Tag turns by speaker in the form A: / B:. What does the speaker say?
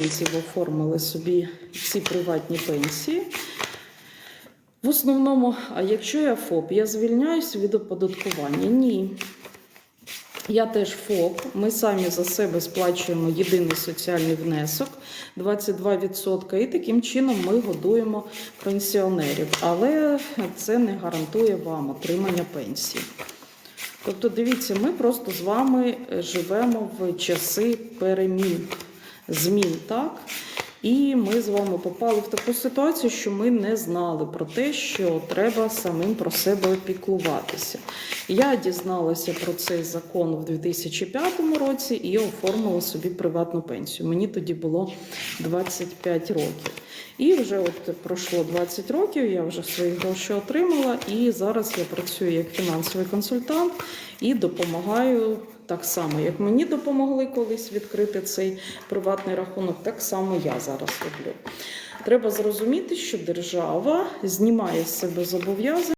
A: оформили собі ці приватні пенсії. В основному, а якщо я ФОП, я звільняюся від оподаткування? Ні. Я теж ФОП. Ми самі за себе сплачуємо єдиний соціальний внесок 22%, і таким чином ми годуємо пенсіонерів. Але це не гарантує вам отримання пенсії. Тобто, дивіться, ми просто з вами живемо в часи перемін, змін, так? І ми з вами попали в таку ситуацію, що ми не знали про те, що треба самим про себе піклуватися. Я дізналася про цей закон в 2005 році і оформила собі приватну пенсію. Мені тоді було 25 років. І вже от пройшло 20 років, я вже свої гроші отримала, і зараз я працюю як фінансовий консультант і допомагаю так само, як мені допомогли колись відкрити цей приватний рахунок, так само я зараз роблю. Треба зрозуміти, що держава знімає з себе зобов'язання.